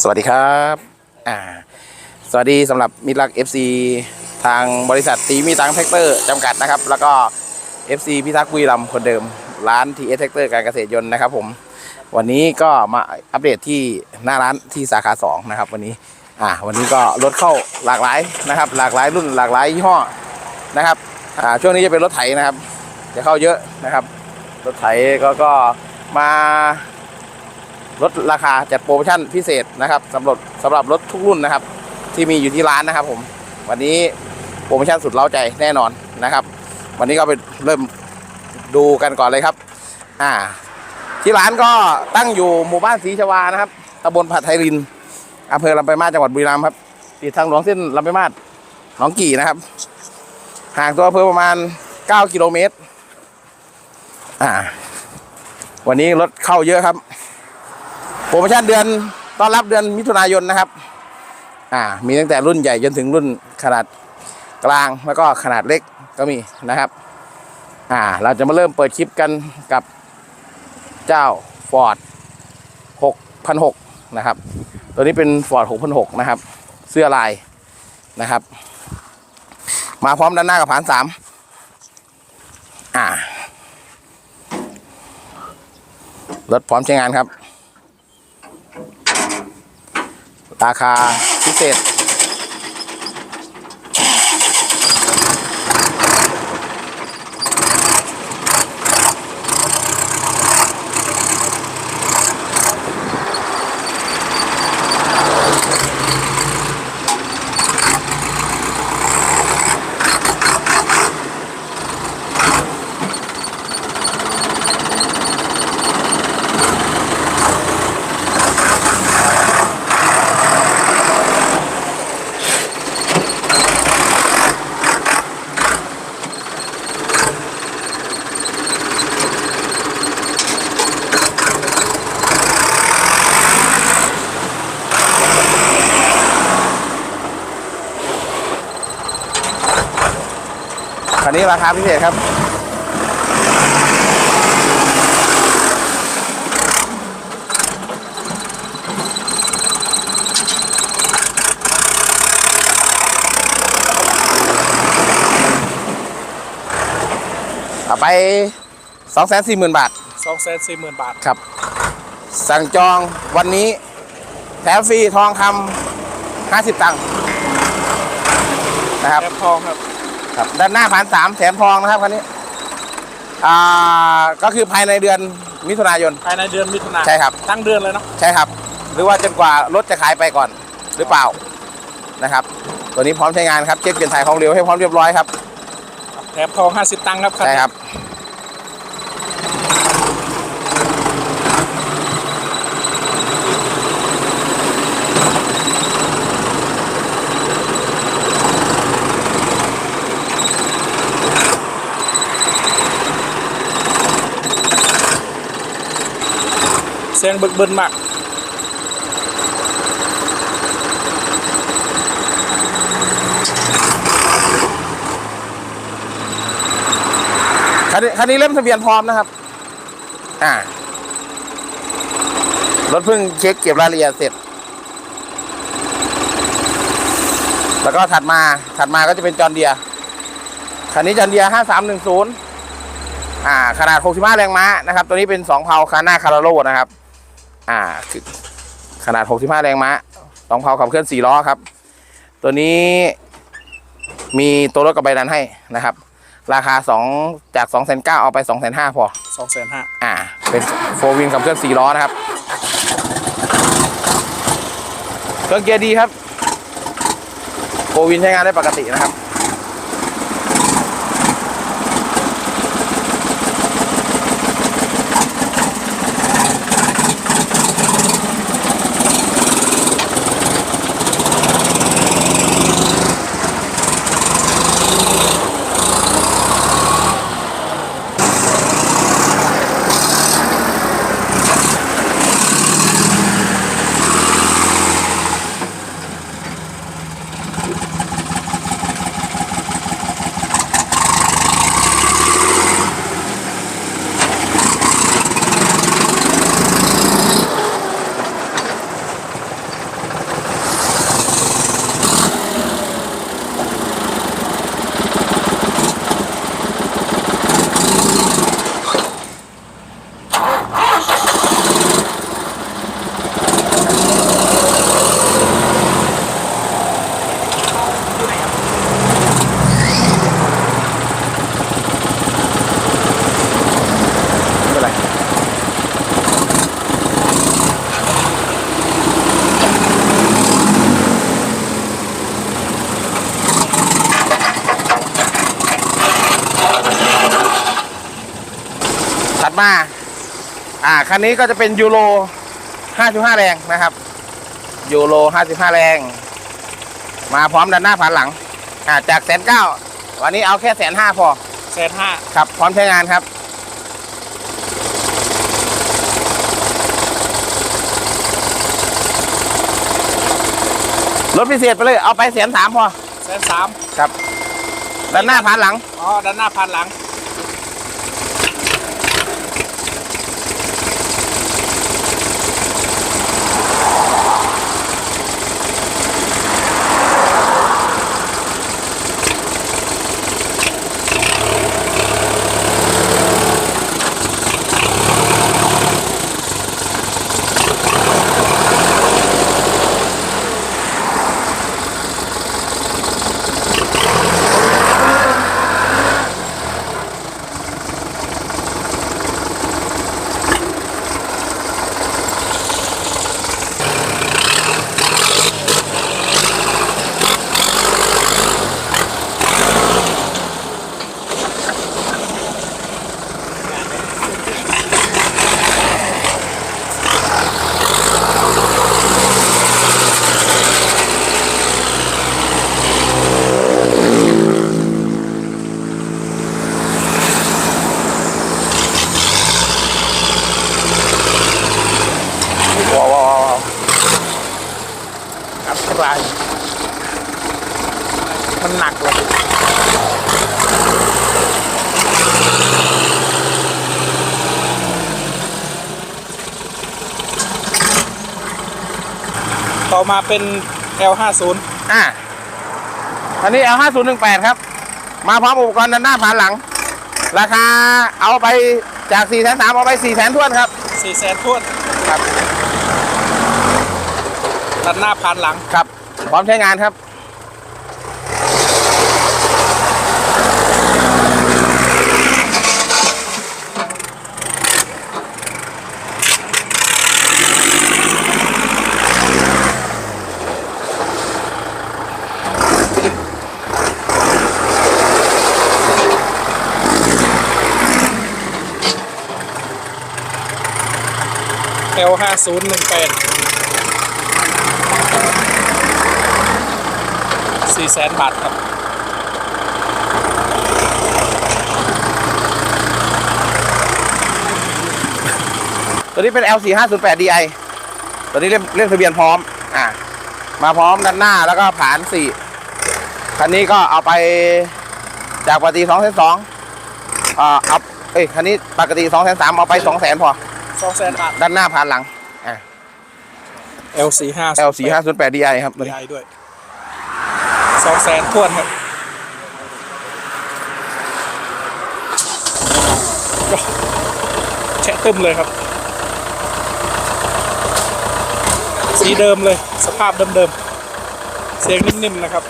สวัสดีครับอ่าสวัสดีสำหรับมิตรรัก FC ทางบริษัทตีมีตังแท็กเตอร์จำกัดนะครับ แล้วก็ FC พิทักษ์บุรีรัมย์คนเดิม ร้าน TS แท็กเตอร์การเกษตรยนต์นะครับผมวันนี้ก็มาอัปเดตที่หน้าร้านที่สาขา2นะครับวันนี้อ่าวันนี้ก็รถเข้าหลากหลายนะครับ หลากหลายรุ่นหลากหลายยี่ห้อนะครับอ่าช่วงนี้จะเป็นรถไถนะครับ จะเข้าเยอะนะครับ รถไถก็ก็มา ลดราคาจัดโปรโมชั่นพิเศษนะครับสำหรับสำหรับรถทุกรุ่นนะครับ ที่มีอยู่ที่ร้านนะครับ ผม วันนี้โปรโมชั่นสุดเล้าใจแน่นอนนะครับ วันนี้ก็ไปเริ่มดูกันก่อนเลยครับ อ่า ที่ร้านก็ตั้งอยู่หมู่บ้านศรีชวานะครับตำบลผัดไทยรินอำเภอลำปลายมาสจังหวัดบุรีรัมย์ครับติดทางหลวงเส้นลำปลายมาสหนองกี่นะครับ ห่างตัวอำเภอประมาณ 9 กิโลเมตร อ่า วันนี้รถเข้าเยอะครับ โปรโมชั่นเดือนต้อนรับเดือนมิถุนายนนะครับ อ่า มีตั้งแต่รุ่นใหญ่จนถึงรุ่นขนาดกลางแล้วก็ขนาดเล็กก็มีนะครับ อ่า เราจะมาเริ่มเปิดคลิปกันกับเจ้า Ford 6006 นะครับ ตัวนี้เป็น Ford 6006 นะครับ เสื้อลายนะครับ มาพร้อมด้านหน้ากับผานสามอ่ารถพร้อมใช้งานครับ ราคาพิเศษ ราคาพิเศษครับเอาไปสองแสนสี่หมื่นบาท สองแสนสี่หมื่นบาท ครับ สั่งจองวันนี้ แถมฟรีทองคำห้าสิบตังค์นะครับ แอปทองครับ ครับ ด้านหน้าผ่านสามแถมทองนะครับคันนี้ อ่า ก็คือภายในเดือนมิถุนายน ภายในเดือนมิถุนาใช่ครับ ทั้งเดือนเลยเนาะ ใช่ครับ หรือว่าจนกว่ารถจะขายไปก่อนหรือเปล่านะครับ ตัวนี้พร้อมใช้งานครับ เช็คเปลี่ยนถ่ายของเร็วให้พร้อมเรียบร้อยครับ แถมทองห้าสิบตังค์ครับใช่ครับ เสียงบึกบึนมากคันนี้คันนี้เล่มทะเบียนพร้อมนะครับ อ่ารถเพิ่งเช็คเก็บรายละเอียดเสร็จ แล้วก็ถัดมาถัดมาก็จะเป็นจอร์เดียคันนี้จอร์เดียห้าสามหนึ่งศูนย์อ่า ขนาด65แรงม้านะครับ ตัวนี้เป็น2เพาคาน่าคาราโลนะครับ อ่าคือขนาด 65 แรงม้า2เพาขับเคลื่อน4ล้อครับ ตัวนี้มีตัวรถกับใบดันให้นะครับ ราคา 2 จาก 2 9 0 0 0เอาไป 2 5 0 0 0พอสองแสนห้าอ่า เป็นโฟวินขับเคลื่อน4ล้อนะครับเครื่องเกียร์ดีครับโฟวินใช้งานได้ปกตินะครับ ค มา อ่า คั นนี้ก็จะเป็นยูโร 5.5 แรงนะครับ ยูโร 5.5 แรง มาพร้อมด้านหน้าผ่านหลังอ่าจากแสนเก้าวันนี้เอาแค่แสนห้าพอแสนห้าครับ พร้อมใช้งานครับ รถพิเศษไปเลย เอาไปแสนสามพอแสนสามครับ ด้านหน้าผ่านหลัง อ๋อ ด้านหน้าพันหลัง ราย มันหนักเลยต่อมาเป็น L50 อ่าอันนี้ L 5 0 1 8 ครับ มาพร้อมอุปกรณ์ด้านหน้าผ่านหลัง ราคาเอาไปจาก4 3 0 0 0เอาไป4 0 0 0 0ทวนครับ4แสนท้วนครับ ด้านหน้าพันหลังครับ พร้อมใช้งานครับ L5018 สี่แสนบาทครับตัวนี้เป็น L 4 5 0 8 DI ตัวนี้เล่มเล่มทะเบียนพร้อม อ่ามาพร้อมด้านหน้าแล้วก็ผานสี่คันนี้ก็เอาไปจากปกติสองแสนสองอ่าเอาเอ้ยคันนี้ปกติสองแสนสามเอาไปสองแสนพอสองแสนบาทด้านหน้าผ่านหลังอ่า L45 L 4 5 0 8 DI ครับตัวนี้ DI ด้วยสองแสนทวนครับก็แชะตึมเลยครับ สีเดิมเลย สภาพเดิมๆ เสียงนิ่มๆนะครับ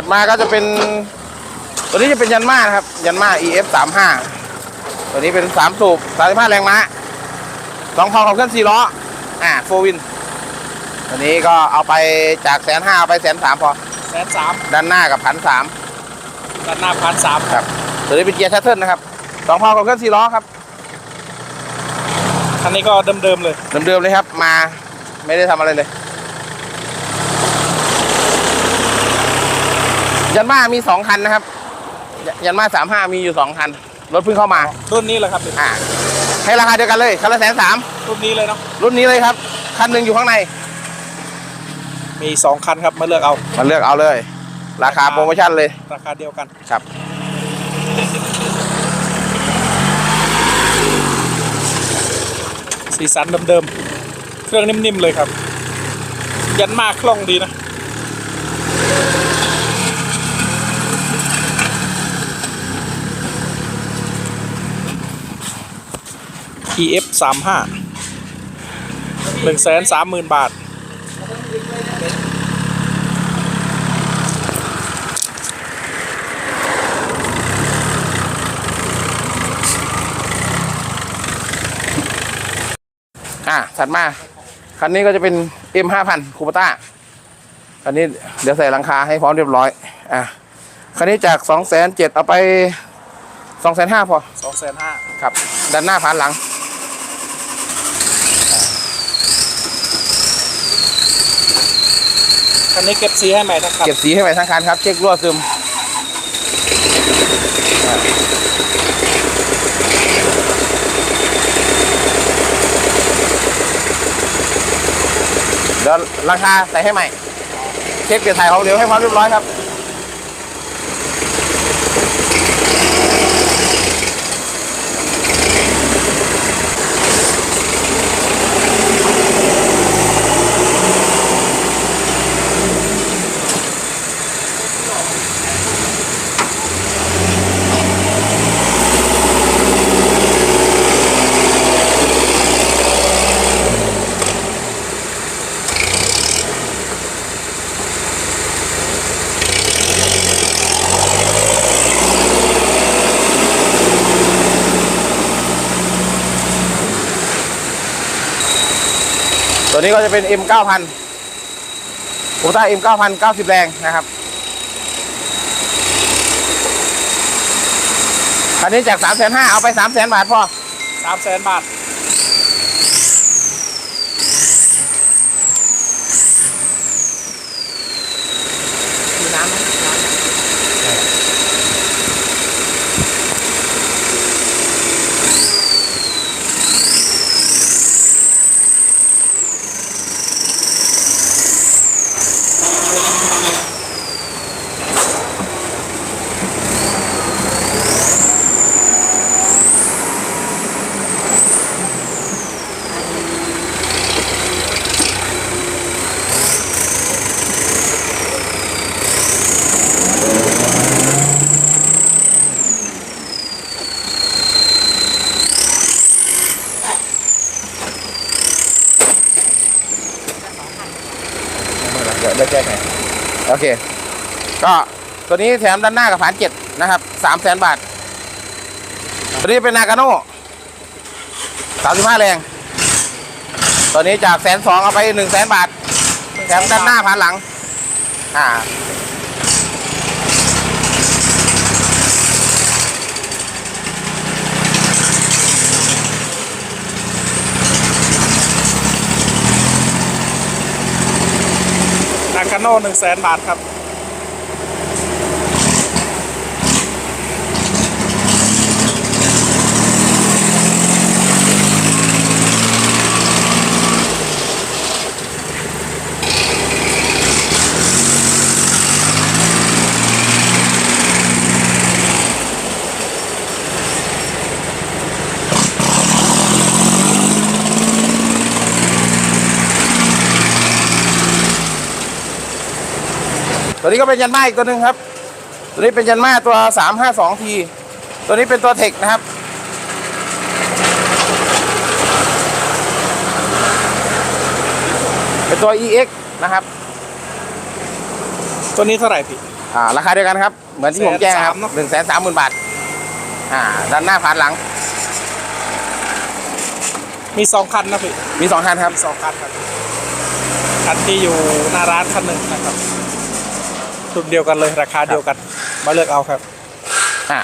ถัดมาก็จะเป็น ตัวนี้จะเป็นยันมานะครับ ยันมา EF 3 5ตัวนี้เป็น3สูบ35แรงม้าสองพอขับเคลื่อน4ล้อ อ่าโฟวินตัวนี้ก็เอาไปจากแสนห้าเอาไปแสนสามพอแสนสามด้านหน้ากับพันสามด้านหน้าพันสามครับตัวนี้เป็นเกียร์ชัตเทิลนะครับสองพอขับเคลื่อน4ล้อครับคันนี้ก็เดิมๆเลย เดิมๆเลยครับ มาไม่ได้ทำอะไรเลย ยันมามีสองคันนะครับยยันมาสามห้ามีอยู่สองคัน รถเพิ่งเข้ามารุ่นนี้แหละครับพี่อ่าให้ราคาเดียวกันเลยคันละแสนสามรุ่นนี้เลยเนาะรุ่นนี้เลยครับ คันหนึ่งอยู่ข้างใน มีสองคันครับมาเลือกเอามาเลือกเอาเลย ราคาโปรโมชั่นเลย ราคาเดียวกันครับสีสันเดิมๆ เครื่องนิ่มๆเลยครับ ยันมากคล่องดีนะ EF 3 5 1 3 0 0 0 0 บาท อ่าถัดมา คันนี้ก็จะเป็น M 5 0 0 0คูปต้าคันนี้เดี๋ยวใส่หลังคาให้พร้อมเรียบร้อย อะ คันนี้จาก2 0 0 0 0 0เอาไป2 5 0 0 0พอ2 5 0 0 0ครับ ด้านหน้าผ่านหลัง คันนี้เก็บสีให้ใหม่ทั้งคันเก็บสีให้ใหม่ทั้งคันครับ เช็ครั่วซึมเดี๋ยวราคาใส่ให้ใหม่ เช็คเปลี่ยนถ่ายของเหลวให้พร้อมเรียบร้อยครับ ตัวนี้ก็จะเป็น M 9000โคต้า M 9000 90 แรงนะครับ คันนี้จาก 3 5 0 0 0เอาไป 3 0 0 0 0 0 บาทพอ3,000บาท มีน้ำไหมน้ำ เดี๋ยวเดี๋ยวแจ้งให้โอเค ก็ ตัวนี้แถมด้านหน้ากับผ่านเจ็ดนะครับสามแสนบาท ตัวนี้เป็นนากาโน่สามสิบห้าแรง ตัวนี้จากแสนสองเอาไปหนึ่งแสนบาท แถมด้านหน้าผ่านหลัง อ่า นากาโน่1 0 0 0 0 0บาทครับ ตัวนี้ก็เป็นยันมาอีกตัวหนึ่งครับ ตัวนี้เป็นยันมาตัว 352ทีตัวนี้เป็นตัวเทคนะครับ เป็นตัว EX นะครับ ตัวนี้เท่าไหร่พี่ อ่าราคาเดียวกันครับ เหมือนที่ผมแจ้งครับ130,000เนอะหนึ่งแสนสามหมื่นบาท อ่าด้านหน้าผ่านหลัง มี2คันนะพี่ มีสองคันครับมีสองคันครับ คันที่อยู่หน้าร้านคันหนึ่งนะครับ รุ่นเดียวกันเลยราคาเดียวกัน มาเลือกเอาครับ อ่า